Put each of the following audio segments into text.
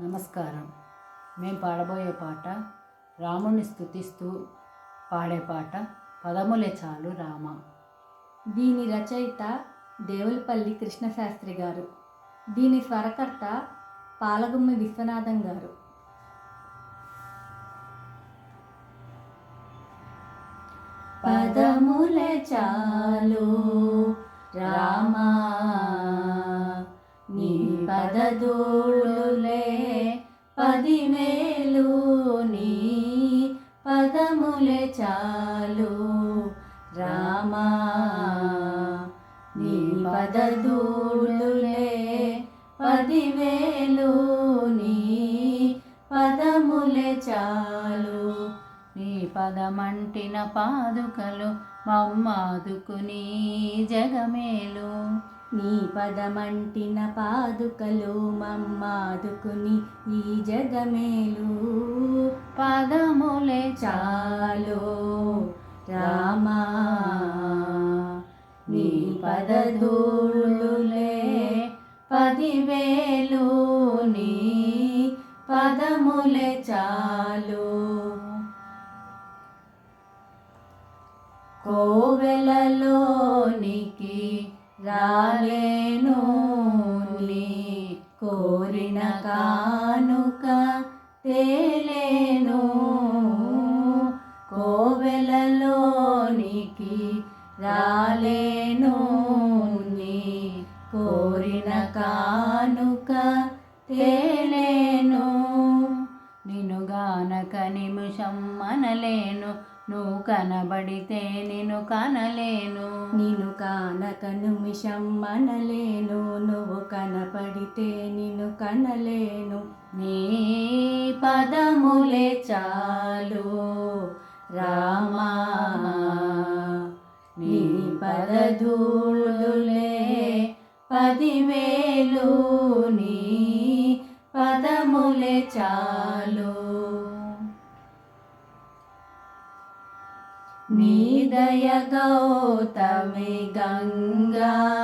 నమస్కారం. మేము పాడబోయే పాట రాముని స్తుతిస్తూ పాడే పాట పదములే చాలు రామ. దీని రచయిత దేవులపల్లి కృష్ణశాస్త్రి గారు. దీని స్వరకర్త పాలగుమ్మి విశ్వనాథం గారు. పదములే చాలు రామా. నీ పదదూళులే పదివేలు నీ పదములే చాలు. రామా నీ పదదూళులే పదివేలు నీ పదములే చాలు. నీ పదమంటిన పాదుకలు మమ్మాదుకుని జగమేలు. నీ పదమంటిన పాదుకలు మమ్మాదుకుని ఈ జగమేలు. పదములే చాలు రామా. నీ పదధూళులే పదివేలు నీ పదములే చాలు. కోవెలలోనికి రాలేను నీ కోరిన కానుక తేలేను. కోవెలలోనికి రాలేను నీ కోరిన కానుక తేలేను. నిన్ను గానక నిమిషం మనలేను. నువ్వు కనబడితే నిన్ను కనలేను. నిన్ను కానక నిమిషం మనలేను నువ్వు కనపడితే నిన్ను కనలేను. నీ పదములే చాలు రామా. నీ పదధూళులే పదివేలు. నీ పదములే చాలు నీ గౌతమి గంగారాయ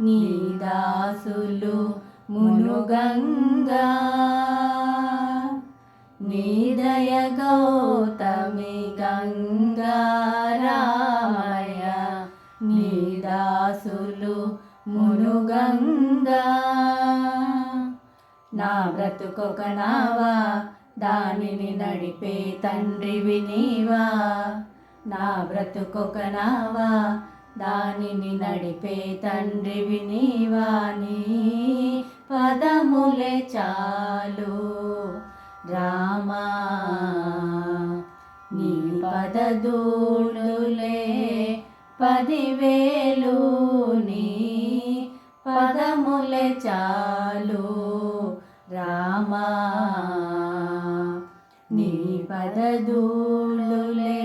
నీదాసులు మునుగంగా నీదయ గౌతమి గంగారాయ నీదాసులు మునుగంగా నా బ్రతుకొక నావా దానిని నడిపే తండ్రివి నీవా నా బ్రతుకొక నావా? దానిని నడిపే తండ్రివి నీవా నీ పదములే చాలు. రామా నీ పదదూడులే పదివేలు. నీ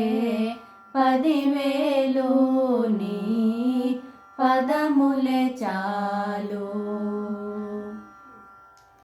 పదివేలు నీ పదములే చాలు.